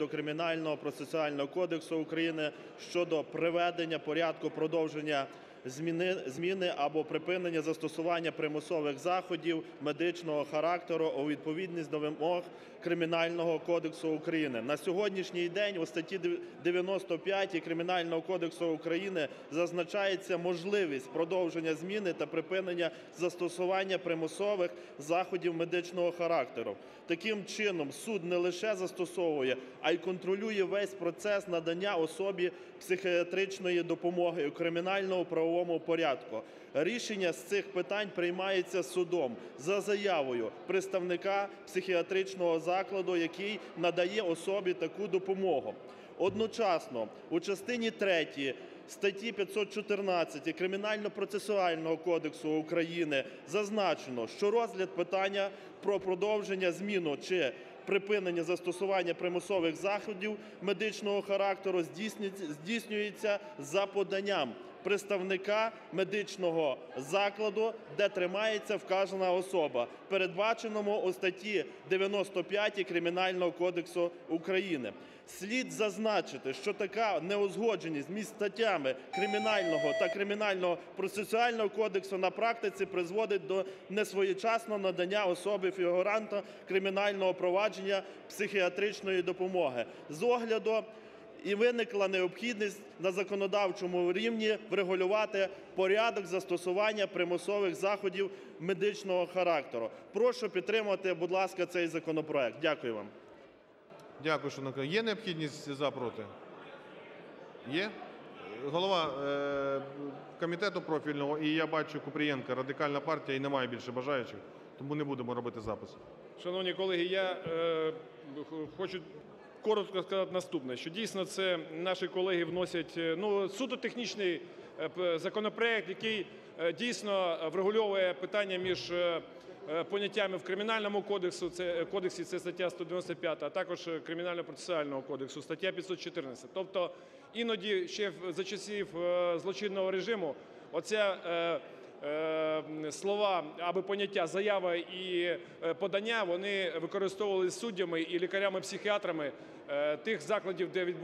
до Кримінального процесуального кодексу України щодо приведення порядку продовження зміни, або припинення застосування примусових заходів медичного характеру у відповідність до вимог Кримінального кодексу України. На сьогоднішній день у статті 95 Кримінального кодексу України зазначається можливість продовження зміни та припинення застосування примусових заходів медичного характеру. Таким чином, суд не лише застосовує, а й контролює весь процес надання особі психіатричної допомоги у кримінальному правовому порядку. Рішення з цих питань приймається судом за заявою представника психіатричного закладу, який надає особі таку допомогу. Одночасно у частині 3 статті 514 Кримінально-процесуального кодексу України зазначено, що розгляд питання про продовження, зміну чи припинення застосування примусових заходів медичного характеру здійснюється за поданням представника медичного закладу, де тримається вказана особа, передбаченому у статті 95 Кримінального кодексу України. Слід зазначити, що така неузгодженість між статтями Кримінального та Кримінального процесуального кодексу на практиці призводить до несвоєчасного надання особі фігуранта кримінального провадження психіатричної допомоги. З огляду і виникла необхідність на законодавчому рівні врегулювати порядок застосування примусових заходів медичного характеру. Прошу підтримати, будь ласка, цей законопроект. Дякую вам. Дякую, шановні колеги. Є необхідність за проти? Є? Голова е, комітету профільного, і я бачу Купрієнка, Радикальна партія, і немає більше бажаючих, тому не будемо робити запис. Шановні колеги, я е, хочу коротко сказати наступне, що дійсно це наші колеги вносять е, ну, суто технічний е, законопроект, який е, дійсно врегульовує питання між поняттями в Кримінальному кодексу, це, кодексі, це стаття 195, а також Кримінально-процесуального кодексу, стаття 514. Тобто іноді ще за часів злочинного режиму оця слова або поняття заява і е, подання вони використовувалися суддями і лікарями-психіатрами е, тих закладів, де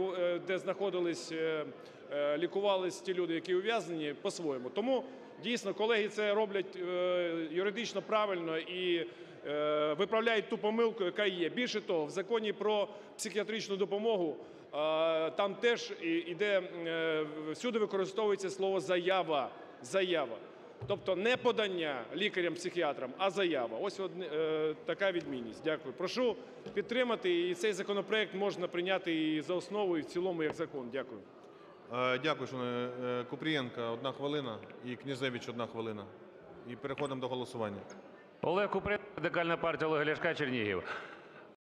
е, знаходились, е, е, лікувались ті люди, які ув'язнені, по-своєму. Тому дійсно колеги це роблять е, юридично правильно і е, виправляють ту помилку, яка є. Більше того, в законі про психіатричну допомогу е, там теж іде е, всюди використовується слово заява. Заява. Тобто не подання лікарям-психіатрам, а заява. Ось е, така відмінність. Дякую. Прошу підтримати. І цей законопроект можна прийняти і за основу, і в цілому як закон. Дякую. Е, Дякую, шановні. Е, Купрієнка, одна хвилина, і Князевич, одна хвилина. І переходимо до голосування. Олег Куприн, Радикальна партія Олега Ляшка, Чернігів.